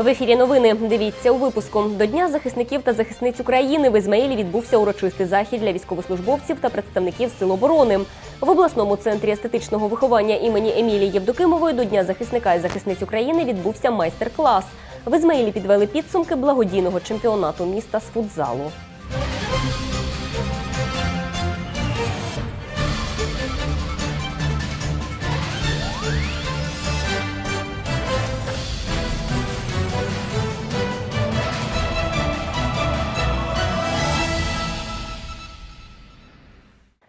В ефірі новини дивіться у випуску. До Дня захисників та захисниць України в Ізмаїлі відбувся урочистий захід для військовослужбовців та представників сил оборони. В обласному центрі естетичного виховання імені Емілії Євдокимової до Дня захисника і захисниць України відбувся майстер-клас. В Ізмаїлі підвели підсумки благодійного чемпіонату міста з футзалу.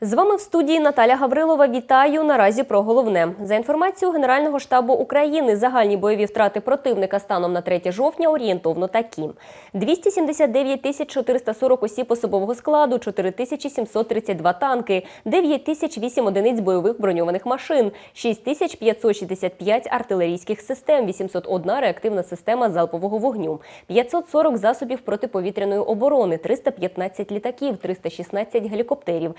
З вами в студії Наталя Гаврилова. Вітаю наразі про головне. За інформацією Генерального штабу України, загальні бойові втрати противника станом на 3 жовтня орієнтовно такі: 279 тисяч 440 осіб особового складу, 4 тисячі 732 танки, 9 тисяч 8 одиниць бойових броньованих машин, 6 тисяч 565 артилерійських систем, 801 реактивна система залпового вогню, 540 засобів протиповітряної оборони, 315 літаків, 316 гелікоптерів,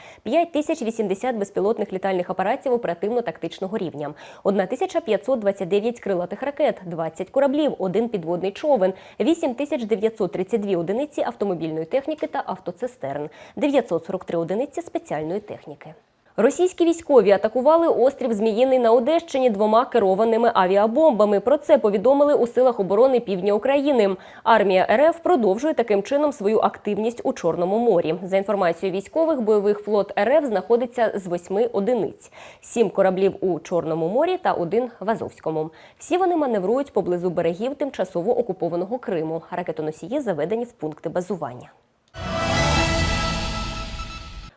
5080 безпілотних літальних апаратів оперативно-тактичного рівня, 1529 крилатих ракет, 20 кораблів, один підводний човен, 8932 одиниці автомобільної техніки та автоцистерн, 943 одиниці спеціальної техніки. Російські військові атакували острів Зміїний на Одещині двома керованими авіабомбами. Про це повідомили у силах оборони півдня України. Армія РФ продовжує таким чином свою активність у Чорному морі. За інформацією військових, бойових флот РФ знаходиться з восьми одиниць: сім кораблів у Чорному морі та один в Азовському. Всі вони маневрують поблизу берегів тимчасово окупованого Криму. Ракетоносії заведені в пункти базування.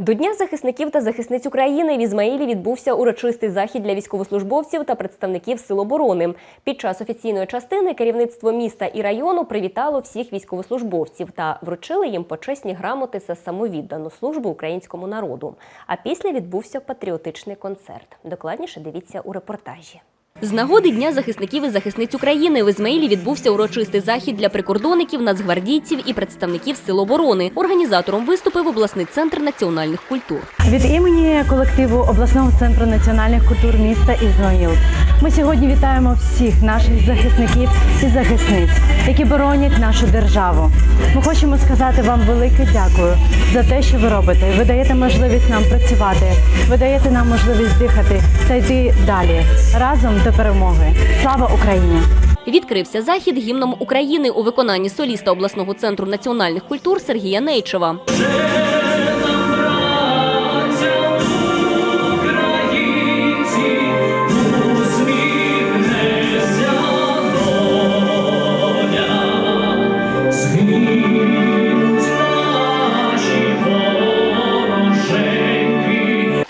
До Дня захисників та захисниць України в Ізмаїлі відбувся урочистий захід для військовослужбовців та представників Сил оборони. Під час офіційної частини керівництво міста і району привітало всіх військовослужбовців та вручили їм почесні грамоти за самовіддану службу українському народу. А після відбувся патріотичний концерт. Докладніше дивіться у репортажі. З нагоди Дня захисників і захисниць України в Ізмаїлі відбувся урочистий захід для прикордонників, нацгвардійців і представників Сил оборони. Організатором виступив обласний центр національних культур. Від імені колективу обласного центру національних культур міста Ізмаїл ми сьогодні вітаємо всіх наших захисників і захисниць, які боронять нашу державу. Ми хочемо сказати вам велике дякую за те, що ви робите. Ви даєте можливість нам працювати, ви даєте нам можливість дихати та йти далі разом до перемоги. Слава Україні! Відкрився захід гімном України у виконанні соліста обласного центру національних культур Сергія Нейчева.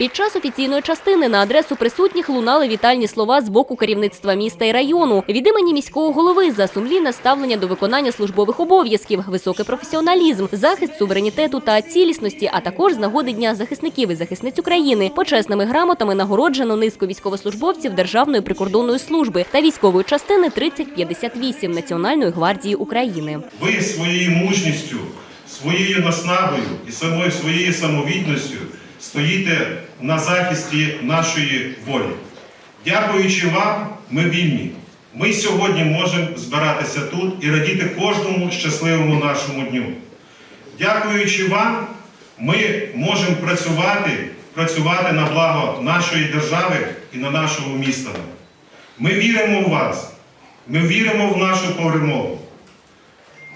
Під час офіційної частини на адресу присутніх лунали вітальні слова з боку керівництва міста і району від імені міського голови за сумлінне ставлення до виконання службових обов'язків, високий професіоналізм, захист суверенітету та цілісності, а також з нагоди дня захисників і захисниць України. Почесними грамотами нагороджено низку військовослужбовців Державної прикордонної служби та військової частини 3058 Національної гвардії України. Ви своєю мужністю, своєю наснагою і самою своєю самовідністю стоїте на захисті нашої волі. Дякуючи вам, ми вільні. Ми сьогодні можемо збиратися тут і радіти кожному щасливому нашому дню. Дякуючи вам, ми можемо працювати, працювати на благо нашої держави і на нашого міста. Ми віримо в вас, ми віримо в нашу перемогу.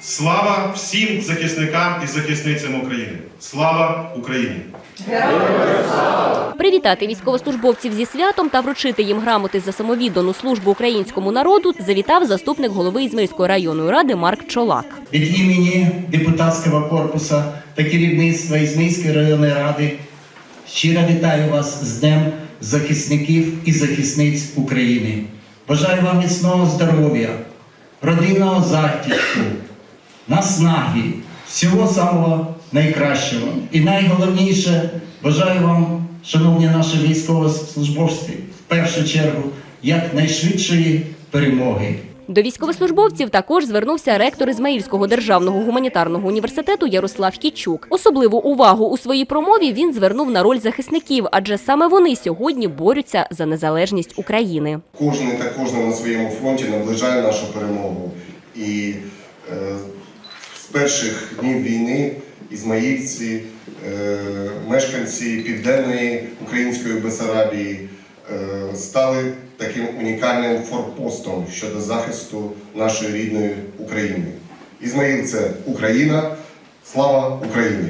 Слава всім захисникам і захисницям України! Слава Україні! Привітати військовослужбовців зі святом та вручити їм грамоти за самовіддану службу українському народу завітав заступник голови Ізмаїльської районної ради Марк Чолак. Від імені депутатського корпусу та керівництва Ізмейської районної ради щиро вітаю вас з Днем захисників і захисниць України. Бажаю вам міцного здоров'я, родинного захисту, наснаги, всього самого найкращого. І найголовніше, бажаю вам, шановні наші військовослужбовці, в першу чергу, якнайшвидшої перемоги. До військовослужбовців також звернувся ректор Ізмаїльського державного гуманітарного університету Ярослав Кічук. Особливу увагу у своїй промові він звернув на роль захисників, адже саме вони сьогодні борються за незалежність України. Кожен та кожна на своєму фронті наближає нашу перемогу. І е, перших днів війни ізмаїльці, е, мешканці південної української Бесарабії е, стали таким унікальним форпостом щодо захисту нашої рідної України. Ізмаїл це Україна. Слава Україні!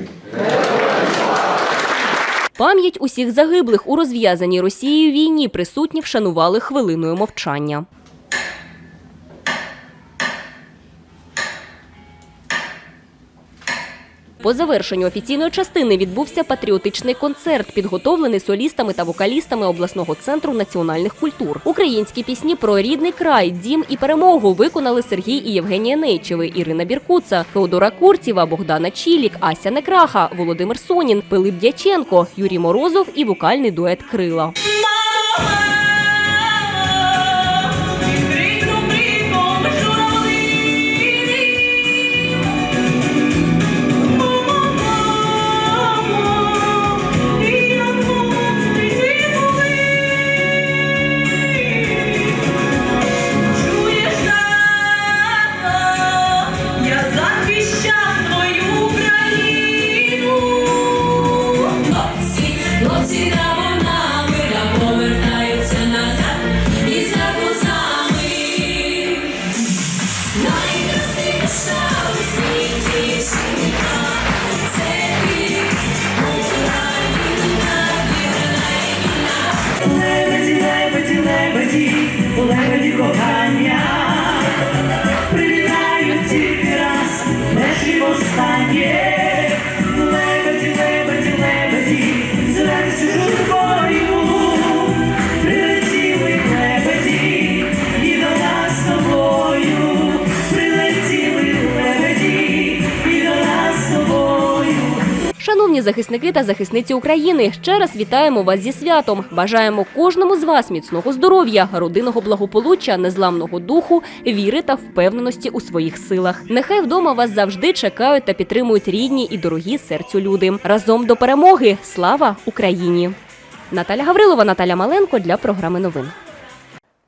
Пам'ять усіх загиблих у розв'язаній Росією війні присутні вшанували хвилиною мовчання. По завершенню офіційної частини відбувся патріотичний концерт, підготовлений солістами та вокалістами обласного центру національних культур. Українські пісні про рідний край, дім і перемогу виконали Сергій і Євгенія Нейчеви, Ірина Біркуца, Феодора Курціва, Богдана Чілік, Ася Некраха, Володимир Сонін, Пилип Дяченко, Юрій Морозов і вокальний дует Крила. Захисники та захисниці України, ще раз вітаємо вас зі святом. Бажаємо кожному з вас міцного здоров'я, родинного благополуччя, незламного духу, віри та впевненості у своїх силах. Нехай вдома вас завжди чекають та підтримують рідні і дорогі серцю люди. Разом до перемоги! Слава Україні! Наталя Гаврилова, Наталя Маленко для програми новин.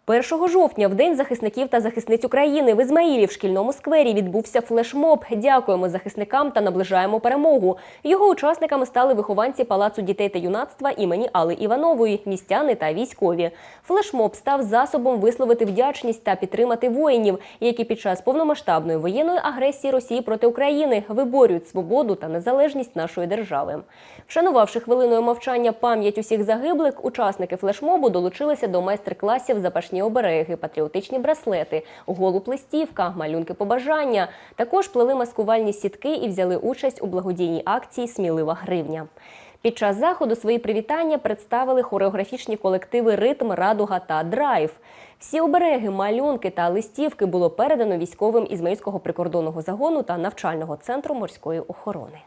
1 жовтня, в День захисників та захисниць України в Ізмаїлі в шкільному сквері відбувся флешмоб. Дякуємо захисникам та наближаємо перемогу. Його учасниками стали вихованці Палацу дітей та юнацтва імені Алли Іванової, містяни та військові. Флешмоб став засобом висловити вдячність та підтримати воїнів, які під час повномасштабної воєнної агресії Росії проти України виборюють свободу та незалежність нашої держави. Вшанувавши хвилиною мовчання пам'ять усіх загиблих, учасники флешмобу долучилися до майстер-класів запашні обереги, патріотичні браслети, голуб листівка, малюнки побажання. Також плели маскувальні сітки і взяли участь у благодійній акції Смілива гривня. Під час заходу свої привітання представили хореографічні колективи Ритм, Радуга та Драйв. Всі обереги, малюнки та листівки було передано військовим Ізмаїльського прикордонного загону та навчального центру морської охорони.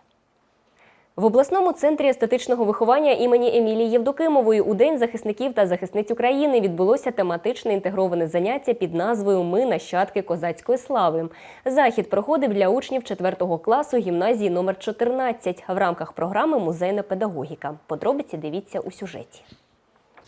В обласному центрі естетичного виховання імені Емілії Євдокимової у День захисників та захисниць України відбулося тематичне інтегроване заняття під назвою Ми нащадки козацької слави. Захід проходив для учнів 4 класу гімназії номер 14 в рамках програми Музейна педагогіка. Подробиці дивіться у сюжеті.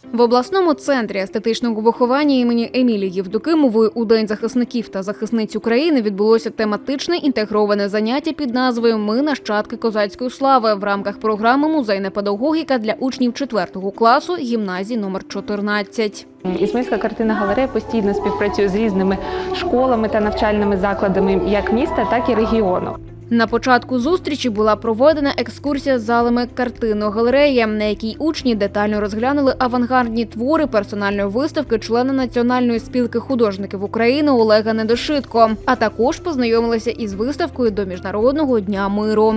В обласному центрі естетичного виховання імені Емілії Євдокимової у День захисників та захисниць України відбулося тематичне інтегроване заняття під назвою Ми нащадки козацької слави в рамках програми Музейна педагогіка для учнів 4 класу гімназії номер 14. Ізмаїльська картина галерея постійно співпрацює з різними школами та навчальними закладами як міста, так і регіону. На початку зустрічі була проведена екскурсія залами картинної галереї, на якій учні детально розглянули авангардні твори персональної виставки члена Національної спілки художників України Олега Недошитко, а також познайомилися із виставкою до Міжнародного дня миру.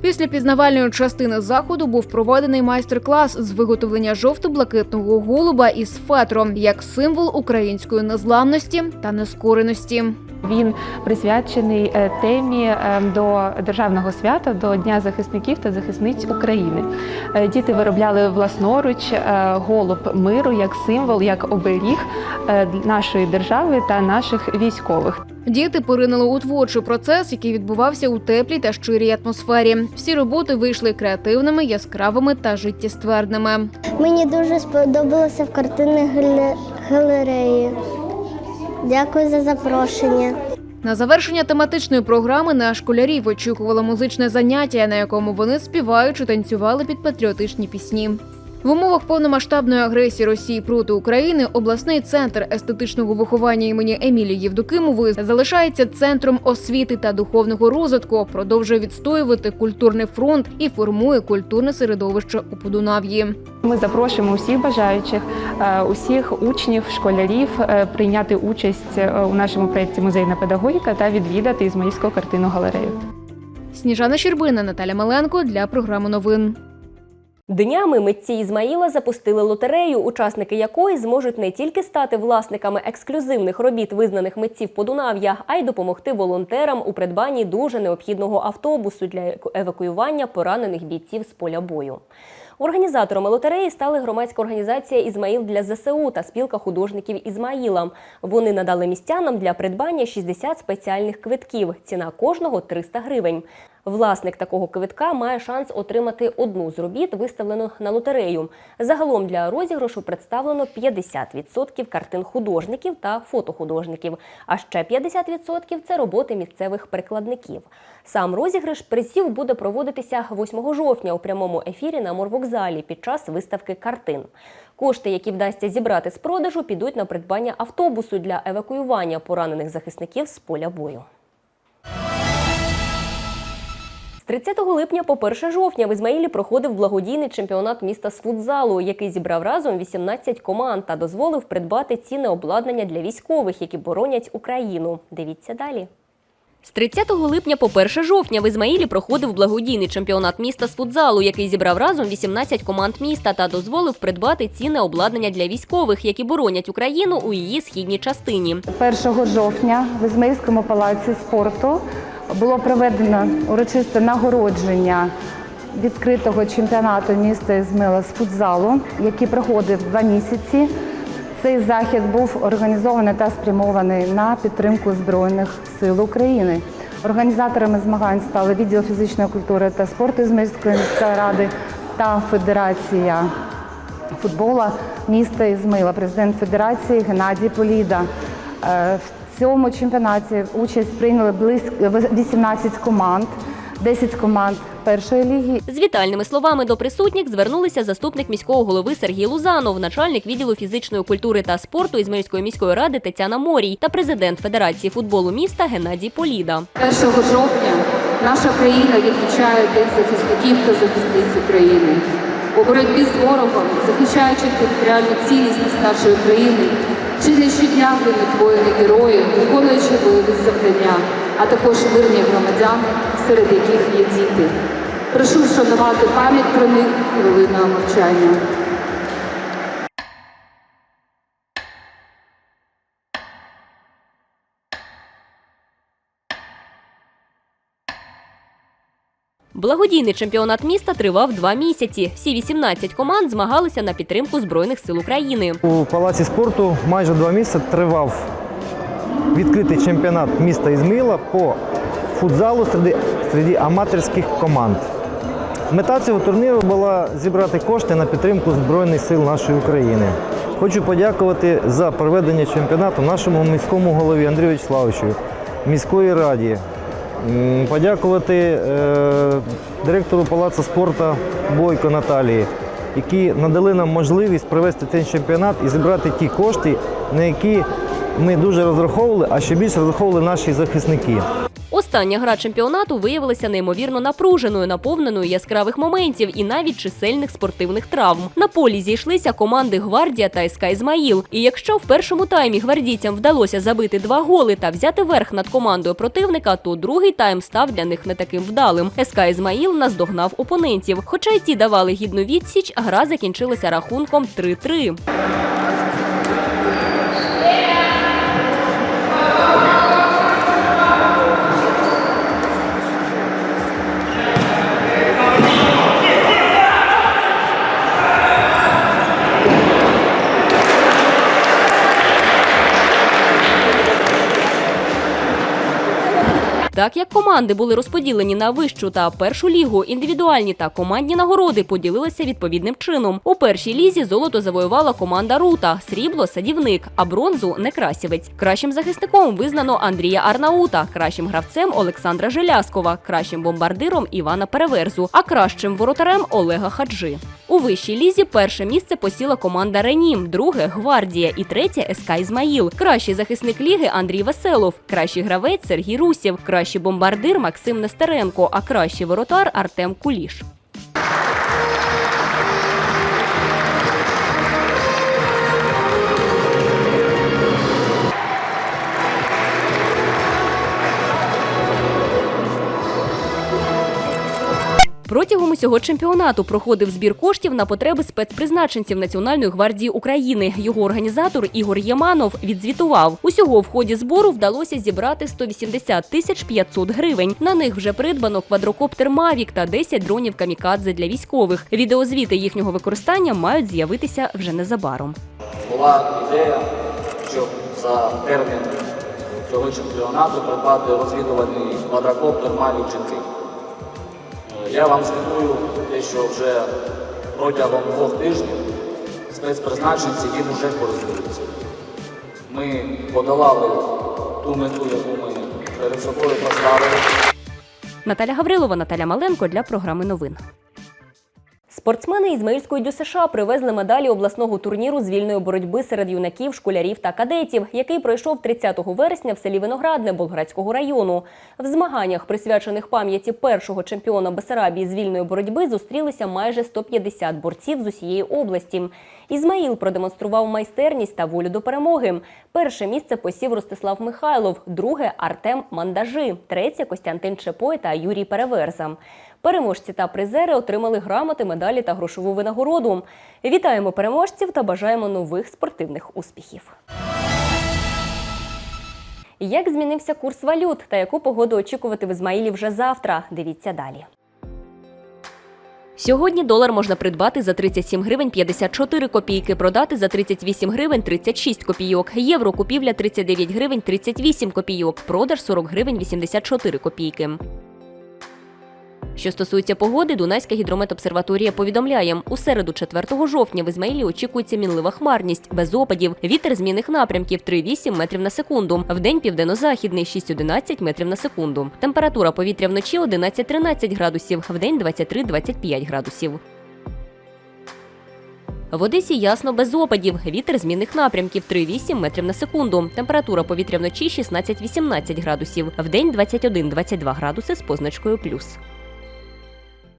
Після пізнавальної частини заходу був проведений майстер-клас з виготовлення жовто-блакитного голуба із фетром як символ української незламності та нескореності. Він присвячений е, темі е, до державного свята до Дня захисників та захисниць України. Е, Діти виробляли власноруч голуб миру як символ, як оберіг нашої держави та наших військових. Діти поринули у творчий процес, який відбувався у теплій та щирій атмосфері. Всі роботи вийшли креативними, яскравими та життєстверними. Мені дуже сподобалося в картинній гале- галереї. Дякую за запрошення. На завершення тематичної програми на школярів очікувало музичне заняття, на якому вони співаючи танцювали під патріотичні пісні. В умовах повномасштабної агресії Росії проти України обласний центр естетичного виховання імені Емілії Євдокимової залишається центром освіти та духовного розвитку, продовжує відстоювати культурний фронт і формує культурне середовище у Подунав'ї. Ми запрошуємо усіх бажаючих, е, усіх учнів, школярів е, прийняти участь е, у нашому проєкті Музейна педагогіка та відвідати Ізмаїльську картину галерею. Сніжана Щербина, Наталя Маленко для програми новин. Днями митці Ізмаїла запустили лотерею, учасники якої зможуть не тільки стати власниками ексклюзивних робіт визнаних митців Подунав'я, а й допомогти волонтерам у придбанні дуже необхідного автобусу для евакуювання поранених бійців з поля бою. Організаторами лотереї стали громадська організація Ізмаїл для ЗСУ та спілка художників Ізмаїла. Вони надали містянам для придбання 60 спеціальних квитків. Ціна кожного 300 гривень. Власник такого квитка має шанс отримати одну з робіт, виставлених на лотерею. Загалом для розіграшу представлено 50% картин художників та фотохудожників, а ще 50% – це роботи місцевих прикладників. Сам розіграш призів буде проводитися 8 жовтня у прямому ефірі на морвокзалі під час виставки картин. Кошти, які вдасться зібрати з продажу, підуть на придбання автобусу для евакуювання поранених захисників з поля бою. 30 липня по 1 жовтня в Ізмаїлі проходив благодійний чемпіонат міста з футзалу, який зібрав разом 18 команд та дозволив придбати цінне обладнання для військових, які боронять Україну. Дивіться далі. З 30 липня по 1 жовтня в Ізмаїлі проходив благодійний чемпіонат міста з футзалу, який зібрав разом 18 команд міста та дозволив придбати цінне обладнання для військових, які боронять Україну у її східній частині. 1 жовтня в Ізмаїльському палаці спорту було проведено урочисте нагородження відкритого чемпіонату міста Ізмила з футзалу, який проходив два місяці. Цей захід був організований та спрямований на підтримку Збройних сил України. Організаторами змагань стали відділ фізичної культури та спорту Ізмаїльської міської ради та Федерація футбола міста Ізмаїла, президент Федерації Геннадій Поліда. В цьому чемпіонаті участь прийняли близько 18 команд, 10 команд першої ліги З вітальними словами до присутніх звернулися заступник міського голови Сергій Лузанов, начальник відділу фізичної культури та спорту Ізмаїльської міської ради Тетяна Морій та президент Федерації футболу міста Геннадій Поліда. 1 жовтня наша країна відмічає День захисників та захисниць України. У боротьбі з ворогом, захищаючи територіальну цілісність нашої країни, чи щодня вони воїни герої, виконуючи бойові завдання, а також мирні громадяни, серед яких є діти. Прошу вшанувати пам'ять про них хвилиною мовчання. Благодійний чемпіонат міста тривав два місяці. Всі 18 команд змагалися на підтримку Збройних сил України. У палаці спорту майже два місяці тривав відкритий чемпіонат міста Ізмаїла по футзалу серед, серед аматорських команд. Мета цього турніру була зібрати кошти на підтримку Збройних сил нашої України. Хочу подякувати за проведення чемпіонату нашому міському голові Андрію Вячеславовичу, міської раді. Подякувати е, директору Палацу спорту Бойко Наталії, які надали нам можливість провести цей чемпіонат і зібрати ті кошти, на які ми дуже розраховували, а ще більше розраховували наші захисники. Остання гра чемпіонату виявилася неймовірно напруженою, наповненою яскравих моментів і навіть чисельних спортивних травм. На полі зійшлися команди Гвардія та СК Ізмаїл. І якщо в першому таймі гвардійцям вдалося забити два голи та взяти верх над командою противника, то другий тайм став для них не таким вдалим. СК Ізмаїл наздогнав опонентів. Хоча й ті давали гідну відсіч, гра закінчилася рахунком 3-3. Так як команди були розподілені на вищу та першу лігу, індивідуальні та командні нагороди поділилися відповідним чином. У першій лізі золото завоювала команда Рута, срібло садівник, а бронзу Некрасівець. Кращим захисником визнано Андрія Арнаута, кращим гравцем Олександра Желяскова, кращим бомбардиром Івана Переверзу, а кращим воротарем Олега Хаджи. У вищій лізі перше місце посіла команда Ренім, друге Гвардія і третє СК Ізмаїл. Кращий захисник ліги Андрій Веселов, кращий гравець Сергій Русєв, кращий бомбардир Максим Нестеренко, а кращий воротар Артем Куліш. Протягом усього чемпіонату проходив збір коштів на потреби спецпризначенців Національної гвардії України. Його організатор Ігор Єманов відзвітував. Усього в ході збору вдалося зібрати 180 тисяч 500 гривень. На них вже придбано квадрокоптер Мавік та 10 дронів камікадзе для військових. Відеозвіти їхнього використання мають з'явитися вже незабаром. була ідея, щоб за термін цього чемпіонату придбати розвідувальний квадрокоптер Mavic 4. Я вам звітую те, що вже протягом двох тижнів спецпризначенці їм вже користуються. Ми подолали ту мету, яку ми перед собою поставили. Наталя Гаврилова, Наталя Маленко для програми новин. Спортсмени Ізмаїльської ДЮСШ привезли медалі обласного турніру з вільної боротьби серед юнаків, школярів та кадетів, який пройшов 30 вересня в селі Виноградне Болградського району. В змаганнях, присвячених пам'яті першого чемпіона Бесарабії з вільної боротьби, зустрілися майже 150 борців з усієї області. Ізмаїл продемонстрував майстерність та волю до перемоги. Перше місце посів Ростислав Михайлов, друге Артем Мандажи, третє Костянтин Чепой та Юрій Переверза. Переможці та призери отримали грамоти, медалі та грошову винагороду. Вітаємо переможців та бажаємо нових спортивних успіхів. Як змінився курс валют та яку погоду очікувати в Ізмаїлі вже завтра? Дивіться далі. Сьогодні долар можна придбати за 37 гривень 54 копійки, продати за 38 гривень 36 копійок. Євро купівля 39 гривень 38 копійок, продаж 40 гривень 84 копійки. Що стосується погоди, Дунайська гідрометобсерваторія повідомляє, у середу 4 жовтня в Ізмаїлі очікується мінлива хмарність, без опадів, вітер змінних напрямків 3,8 метрів на секунду. В день південно-західний 6,11 метрів на секунду. Температура повітря вночі 11-13 градусів, в день 23-25 градусів. В Одесі ясно без опадів. Вітер змінних напрямків 3,8 метрів на секунду. Температура повітря вночі 16-18 градусів. В день 21-22 градуси з позначкою плюс.